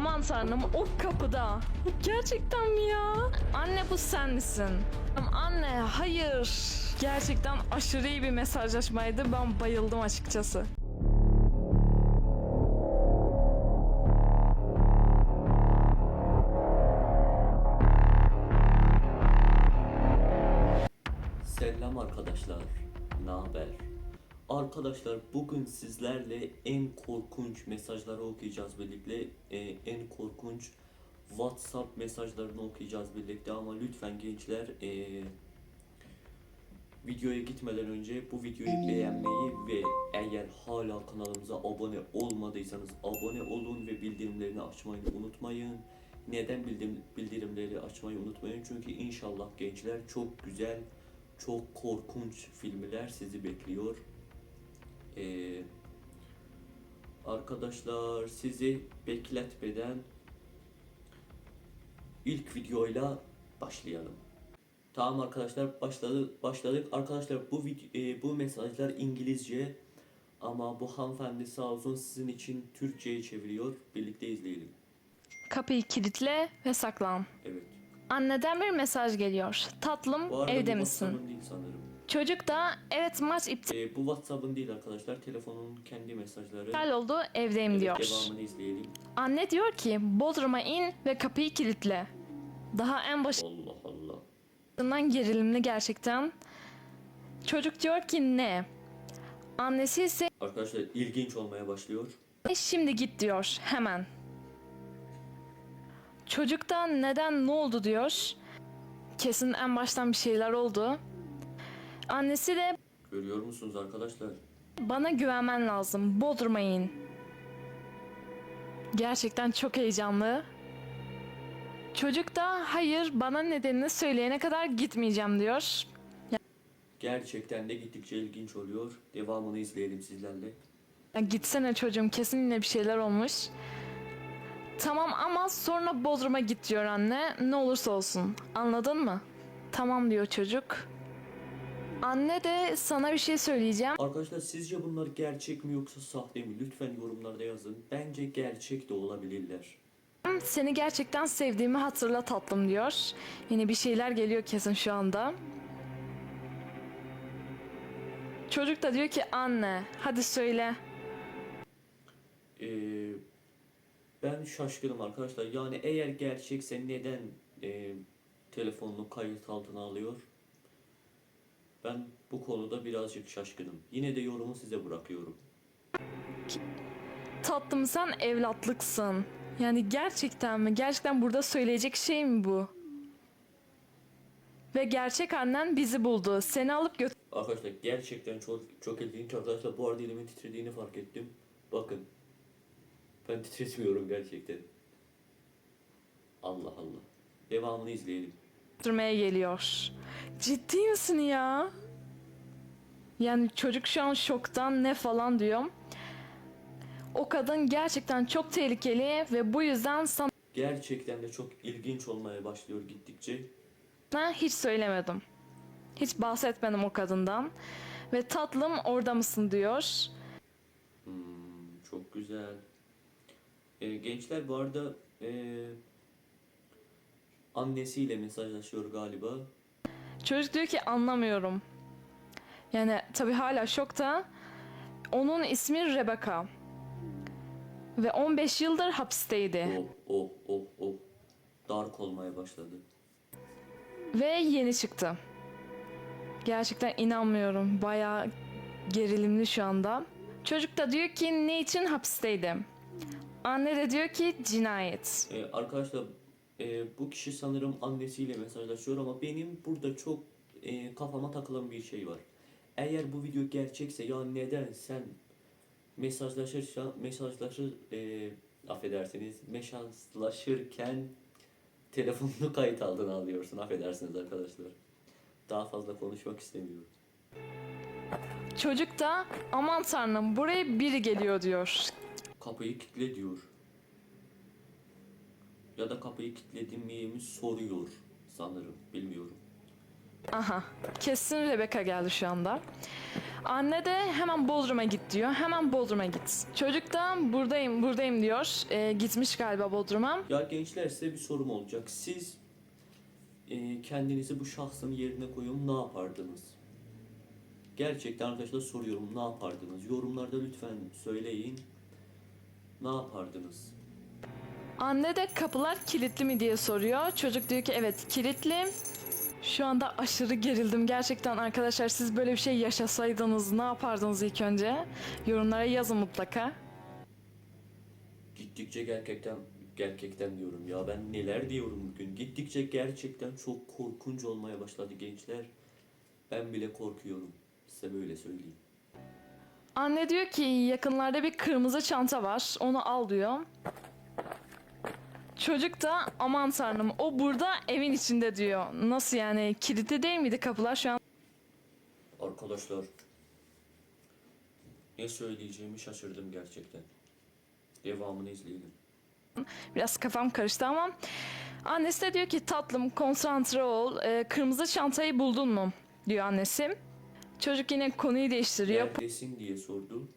Aman tanrım o kapıda. Gerçekten mi ya? Anne bu sen misin? Anne hayır. Gerçekten aşırı iyi bir mesajlaşmaydı. Ben bayıldım açıkçası. Selam arkadaşlar. Ne haber? Arkadaşlar bugün sizlerle en korkunç mesajları okuyacağız birlikte. Ee, en korkunç WhatsApp mesajlarını okuyacağız birlikte ama lütfen gençler ee, videoya gitmeden önce bu videoyu beğenmeyi ve eğer hala kanalımıza abone olmadıysanız abone olun ve bildirimlerini açmayı unutmayın. Neden bildirim, bildirimleri açmayı unutmayın? Çünkü inşallah gençler çok güzel, çok korkunç filmler sizi bekliyor. Ee, arkadaşlar sizi bekletmeden ilk videoyla başlayalım. Tamam arkadaşlar başladık başladık. Arkadaşlar bu e, bu mesajlar İngilizce ama bu hanımefendi sağ olsun sizin için Türkçe'ye çeviriyor. Birlikte izleyelim. Kapıyı kilitle ve saklan. Evet. Anneden bir mesaj geliyor. Tatlım Bu arada evde bu misin? WhatsApp'ın değil sanırım. Çocuk da evet maç iptal E, bu WhatsApp'ın değil arkadaşlar. Telefonun kendi mesajları. oldu evdeyim Evet, diyor. devamını izleyelim. Anne diyor ki Bodrum'a in ve kapıyı kilitle. Daha en Allah Allah. başından gerilimli gerçekten. Çocuk diyor ki ne? Annesi ise Arkadaşlar ilginç olmaya başlıyor. şimdi git diyor hemen. Çocuk da neden ne oldu diyor. Kesin en baştan bir şeyler oldu. Annesi de Görüyor musunuz arkadaşlar? Bana güvenmen lazım. Bodrum'a in. Gerçekten çok heyecanlı. Çocuk da hayır bana nedenini söyleyene kadar gitmeyeceğim diyor. Gerçekten de gittikçe ilginç oluyor. Devamını izleyelim sizlerle. Ya gitsene çocuğum kesin yine bir şeyler olmuş. Tamam ama sonra Bodrum'a git diyor anne. Ne olursa olsun. Anladın mı? Tamam diyor çocuk. Anne de sana bir şey söyleyeceğim. Arkadaşlar sizce bunlar gerçek mi yoksa sahte mi? Lütfen yorumlarda yazın. Bence gerçek de olabilirler. Seni gerçekten sevdiğimi hatırla tatlım diyor. Yine bir şeyler geliyor kesin şu anda. Çocuk da diyor ki anne hadi söyle. Ee, ben şaşkınım arkadaşlar. Yani eğer gerçekse neden e, telefonunu kayıt altına alıyor? Ben bu konuda birazcık şaşkınım. Yine de yorumu size bırakıyorum. Tatlım sen evlatlıksın. Yani gerçekten mi? Gerçekten burada söyleyecek şey mi bu? Ve gerçek annen bizi buldu. Seni alıp götür. Arkadaşlar gerçekten çok çok ilginç. Arkadaşlar bu arada elimin titrediğini fark ettim. Bakın. Ben titretmiyorum gerçekten. Allah Allah. Devamını izleyelim. Götürmeye geliyor. Ciddi misin ya? Yani çocuk şu an şoktan ne falan diyor. O kadın gerçekten çok tehlikeli ve bu yüzden sana Gerçekten de çok ilginç olmaya başlıyor gittikçe. hiç söylemedim. Hiç bahsetmedim o kadından. Ve tatlım orada mısın diyor. Hmm, çok güzel. Ee, gençler bu arada ee, annesiyle mesajlaşıyor galiba. Çocuk diyor ki anlamıyorum. Yani tabii hala şokta. Onun ismi Rebecca. Ve 15 yıldır hapisteydi. Oh oh oh oh. Dark olmaya başladı. Ve yeni çıktı. Gerçekten inanmıyorum. Bayağı gerilimli şu anda. Çocuk da diyor ki ne için hapisteydi? Anne de diyor ki cinayet. Ee, arkadaşlar e, bu kişi sanırım annesiyle mesajlaşıyor ama benim burada çok e, kafama takılan bir şey var. Eğer bu video gerçekse ya neden sen mesajlaşırsa mesajlaşır e, affedersiniz mesajlaşırken telefonunu kayıt altına alıyorsun affedersiniz arkadaşlar. Daha fazla konuşmak istemiyorum. Çocuk da aman tanrım buraya biri geliyor diyor. Kapıyı kilitle diyor. Ya da kapıyı kilitledim mi soruyor sanırım bilmiyorum. Aha kesin Rebecca geldi şu anda. Anne de hemen Bodrum'a git diyor. Hemen Bodrum'a git. Çocuk da buradayım buradayım diyor. Ee, gitmiş galiba Bodrum'a. Ya gençler size bir sorum olacak. Siz e, kendinizi bu şahsın yerine koyun ne yapardınız? Gerçekten arkadaşlar soruyorum ne yapardınız? Yorumlarda lütfen söyleyin. Ne yapardınız? Anne de kapılar kilitli mi diye soruyor. Çocuk diyor ki evet kilitli. Şu anda aşırı gerildim. Gerçekten arkadaşlar siz böyle bir şey yaşasaydınız ne yapardınız ilk önce? Yorumlara yazın mutlaka. Gittikçe gerçekten gerçekten diyorum ya ben neler diyorum bugün. Gittikçe gerçekten çok korkunç olmaya başladı gençler. Ben bile korkuyorum. Size böyle söyleyeyim. Anne diyor ki yakınlarda bir kırmızı çanta var. Onu al diyor. Çocuk da aman tanrım o burada evin içinde diyor. Nasıl yani kilitli değil miydi kapılar şu an? Arkadaşlar ne söyleyeceğimi şaşırdım gerçekten. Devamını izleyelim. Biraz kafam karıştı ama annesi de diyor ki tatlım konsantre ol. Ee, kırmızı çantayı buldun mu? diyor annesi. Çocuk yine konuyu değiştiriyor. Neredesin diye sordu.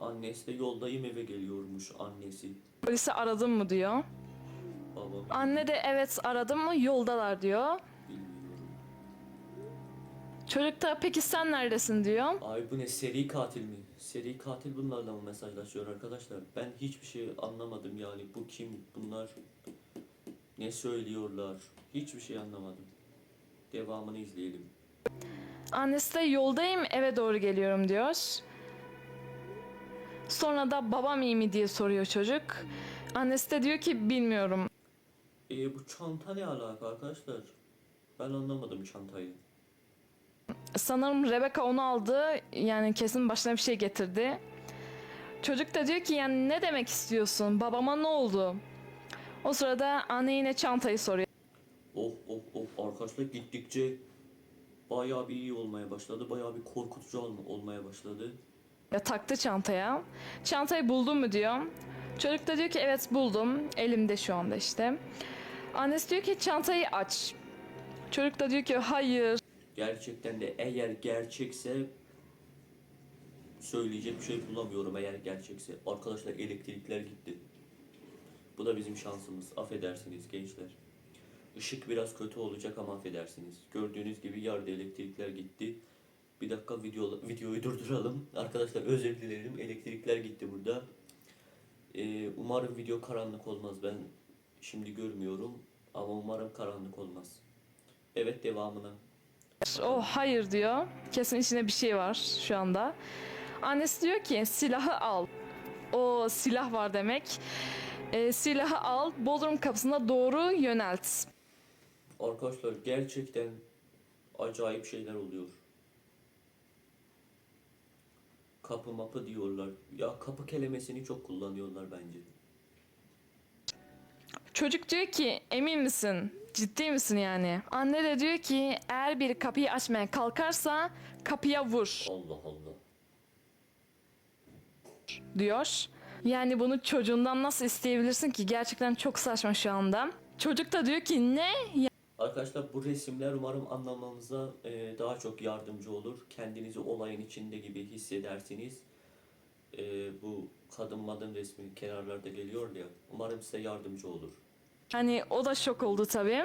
Annesi de yoldayım eve geliyormuş annesi. Polisi aradın mı diyor. Babam Anne de evet aradım mı yoldalar diyor. bilmiyorum. Çocuk da peki sen neredesin diyor. Ay bu ne seri katil mi? Seri katil bunlarla mı mesajlaşıyor arkadaşlar? Ben hiçbir şey anlamadım yani. Bu kim? Bunlar ne söylüyorlar? Hiçbir şey anlamadım. Devamını izleyelim. Annesi de yoldayım eve doğru geliyorum diyor. Sonra da babam iyi mi diye soruyor çocuk. Annesi de diyor ki bilmiyorum. E bu çanta ne alaka arkadaşlar? Ben anlamadım çantayı. Sanırım Rebecca onu aldı. Yani kesin başına bir şey getirdi. Çocuk da diyor ki yani ne demek istiyorsun? Babama ne oldu? O sırada anne yine çantayı soruyor. Oh oh oh arkadaşlar gittikçe bayağı bir iyi olmaya başladı. Bayağı bir korkutucu olma- olmaya başladı. Ya taktı çantaya. Çantayı buldun mu diyor. Çocuk da diyor ki evet buldum. Elimde şu anda işte. Annesi diyor ki çantayı aç. Çocuk da diyor ki hayır. Gerçekten de eğer gerçekse söyleyecek bir şey bulamıyorum eğer gerçekse. Arkadaşlar elektrikler gitti. Bu da bizim şansımız. Affedersiniz gençler. Işık biraz kötü olacak ama affedersiniz. Gördüğünüz gibi yarıda elektrikler gitti. Bir dakika video, videoyu durduralım. Arkadaşlar özür dilerim. Elektrikler gitti burada. Ee, umarım video karanlık olmaz. Ben şimdi görmüyorum. Ama umarım karanlık olmaz. Evet devamına. O hayır diyor. Kesin içinde bir şey var şu anda. Annesi diyor ki silahı al. O silah var demek. Ee, silahı al, Bodrum kapısına doğru yönelt. Arkadaşlar gerçekten acayip şeyler oluyor. Kapı mapı diyorlar. Ya kapı kelimesini çok kullanıyorlar bence. Çocuk diyor ki emin misin? Ciddi misin yani? Anne de diyor ki eğer biri kapıyı açmaya kalkarsa kapıya vur Allah Allah. diyor. Yani bunu çocuğundan nasıl isteyebilirsin ki? Gerçekten çok saçma şu anda. Çocuk da diyor ki ne? Arkadaşlar bu resimler umarım anlamamıza e, daha çok yardımcı olur. Kendinizi olayın içinde gibi hissedersiniz. E, bu kadın madın resmi kenarlarda geliyor ya. Umarım size yardımcı olur. Hani o da şok oldu tabii.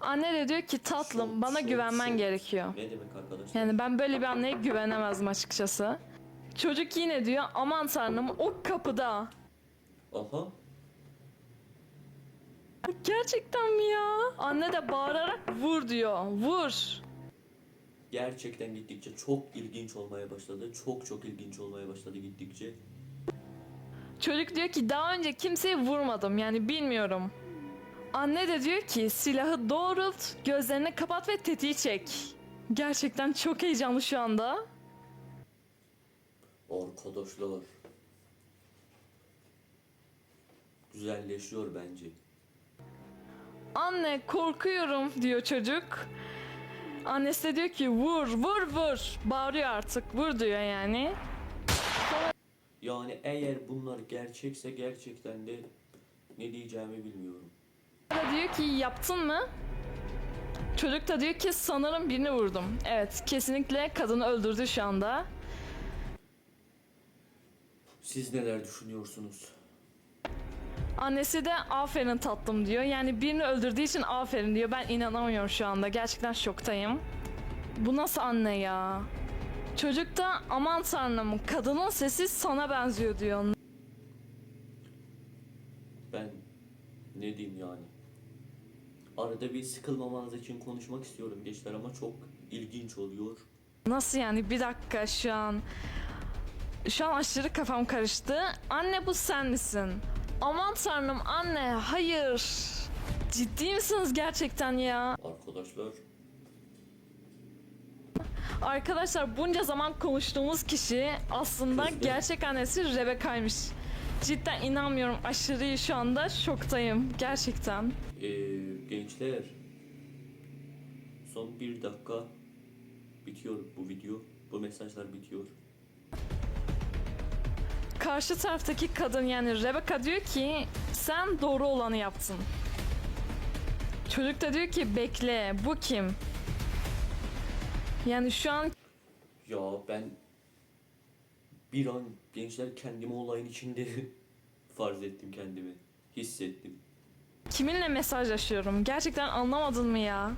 Anne de diyor ki tatlım Şok, bana şok, güvenmen şok. gerekiyor. Ne demek arkadaşlar? Yani ben böyle bir anneye güvenemezdim açıkçası. Çocuk yine diyor aman tanrım o kapıda. Aha. Gerçekten mi ya? Anne de bağırarak vur diyor. Vur. Gerçekten gittikçe çok ilginç olmaya başladı. Çok çok ilginç olmaya başladı gittikçe. Çocuk diyor ki daha önce kimseyi vurmadım yani bilmiyorum. Anne de diyor ki silahı doğrult, gözlerini kapat ve tetiği çek. Gerçekten çok heyecanlı şu anda. Arkadaşlar. Güzelleşiyor bence. Anne korkuyorum diyor çocuk. Annesi de diyor ki vur vur vur. Bağırıyor artık vur diyor yani. Yani eğer bunlar gerçekse gerçekten de ne diyeceğimi bilmiyorum. Da diyor ki yaptın mı? Çocuk da diyor ki sanırım birini vurdum. Evet kesinlikle kadını öldürdü şu anda. Siz neler düşünüyorsunuz? Annesi de aferin tatlım diyor. Yani birini öldürdüğü için aferin diyor. Ben inanamıyorum şu anda. Gerçekten şoktayım. Bu nasıl anne ya? Çocuk da aman tanrım kadının sesi sana benziyor diyor. Ben ne diyeyim yani? Arada bir sıkılmamanız için konuşmak istiyorum gençler ama çok ilginç oluyor. Nasıl yani? Bir dakika şu an. Şu an aşırı kafam karıştı. Anne bu sen misin? Aman tanrım anne hayır. Ciddi misiniz gerçekten ya? Arkadaşlar Arkadaşlar bunca zaman konuştuğumuz kişi aslında Kızdı. gerçek annesi Rebecca'ymış. Cidden inanmıyorum. Aşırı şu anda şoktayım. Gerçekten. Ee, gençler son bir dakika bitiyor bu video. Bu mesajlar bitiyor. Karşı taraftaki kadın yani Rebecca diyor ki sen doğru olanı yaptın. Çocuk da diyor ki bekle bu kim? Yani şu an Ya ben bir an gençler kendimi olayın içinde farz ettim kendimi. Hissettim. kiminle mesajlaşıyorum? Gerçekten anlamadın mı ya?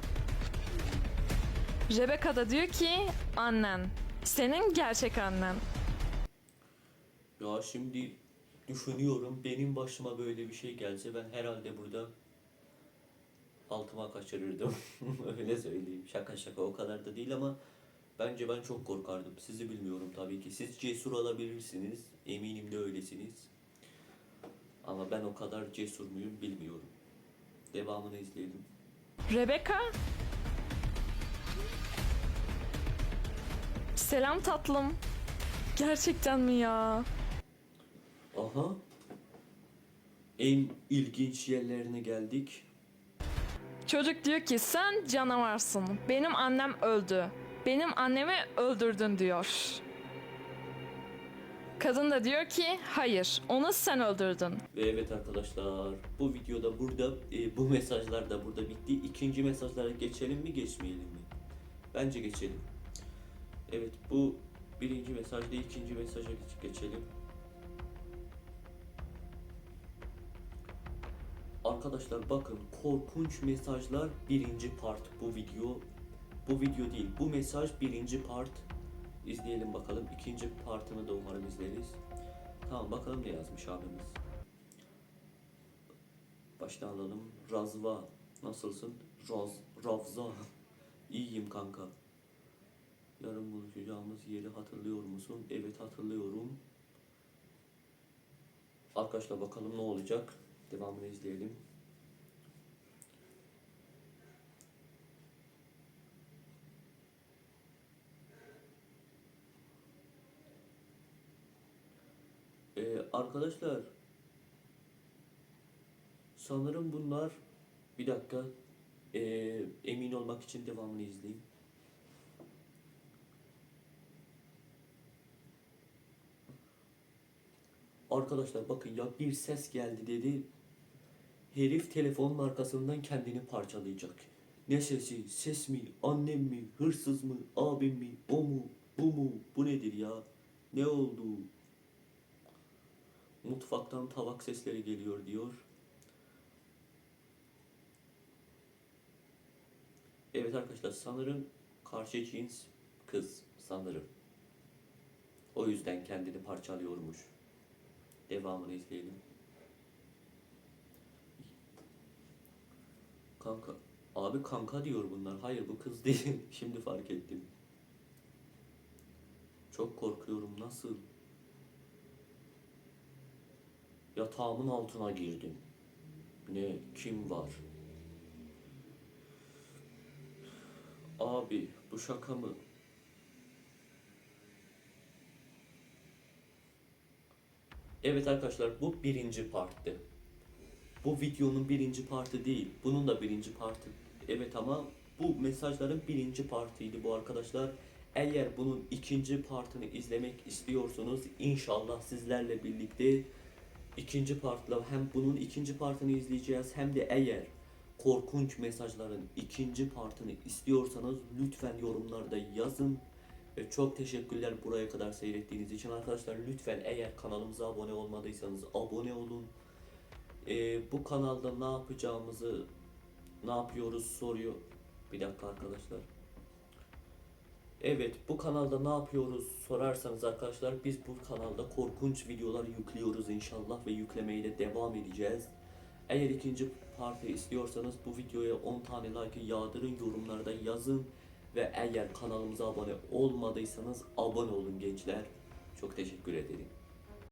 Rebecca da diyor ki annen. Senin gerçek annen. Ya şimdi düşünüyorum benim başıma böyle bir şey gelse ben herhalde burada altıma kaçırırdım. Öyle söyleyeyim. Şaka şaka o kadar da değil ama bence ben çok korkardım. Sizi bilmiyorum tabii ki. Siz cesur olabilirsiniz. Eminim de öylesiniz. Ama ben o kadar cesur muyum bilmiyorum. Devamını izleyelim. Rebecca? Selam tatlım. Gerçekten mi ya? Aha. En ilginç yerlerine geldik. Çocuk diyor ki sen canavarsın. Benim annem öldü. Benim annemi öldürdün diyor. Kadın da diyor ki hayır onu sen öldürdün. Ve evet arkadaşlar bu videoda burada e, bu mesajlar da burada bitti. İkinci mesajlara geçelim mi geçmeyelim mi? Bence geçelim. Evet bu birinci mesajda ikinci mesaja geç- geçelim. Arkadaşlar bakın korkunç mesajlar birinci part bu video. Bu video değil bu mesaj birinci part. İzleyelim bakalım. İkinci partını da umarım izleriz. Tamam bakalım ne yazmış abimiz. Baştan alalım. Razva. Nasılsın? Raz, Ravza. İyiyim kanka. Yarın buluşacağımız yeri hatırlıyor musun? Evet hatırlıyorum. Arkadaşlar bakalım ne olacak. Devamını izleyelim. Ee, arkadaşlar sanırım bunlar bir dakika ee, emin olmak için devamını izleyeyim. Arkadaşlar bakın ya bir ses geldi dedi. Herif telefonun arkasından kendini parçalayacak. Ne sesi? Ses mi? Annem mi? Hırsız mı? Abim mi? O mu? Bu mu? Bu nedir ya? Ne oldu? Mutfaktan tabak sesleri geliyor diyor. Evet arkadaşlar sanırım karşı cins kız sanırım. O yüzden kendini parçalıyormuş. Devamını izleyelim. Kanka. Abi kanka diyor bunlar. Hayır bu kız değil. Şimdi fark ettim. Çok korkuyorum. Nasıl? Yatağımın altına girdim. Ne? Kim var? Abi bu şaka mı? Evet arkadaşlar bu birinci parttı. Bu videonun birinci partı değil. Bunun da birinci partı. Evet ama bu mesajların birinci partıydı bu arkadaşlar. Eğer bunun ikinci partını izlemek istiyorsanız inşallah sizlerle birlikte ikinci partla hem bunun ikinci partını izleyeceğiz hem de eğer korkunç mesajların ikinci partını istiyorsanız lütfen yorumlarda yazın. Ve çok teşekkürler buraya kadar seyrettiğiniz için. Arkadaşlar lütfen eğer kanalımıza abone olmadıysanız abone olun. Ee, bu kanalda ne yapacağımızı ne yapıyoruz soruyor. Bir dakika arkadaşlar. Evet bu kanalda ne yapıyoruz sorarsanız arkadaşlar biz bu kanalda korkunç videolar yüklüyoruz inşallah ve yüklemeye de devam edeceğiz. Eğer ikinci parti istiyorsanız bu videoya 10 tane like yağdırın yorumlarda yazın ve eğer kanalımıza abone olmadıysanız abone olun gençler. Çok teşekkür ederim.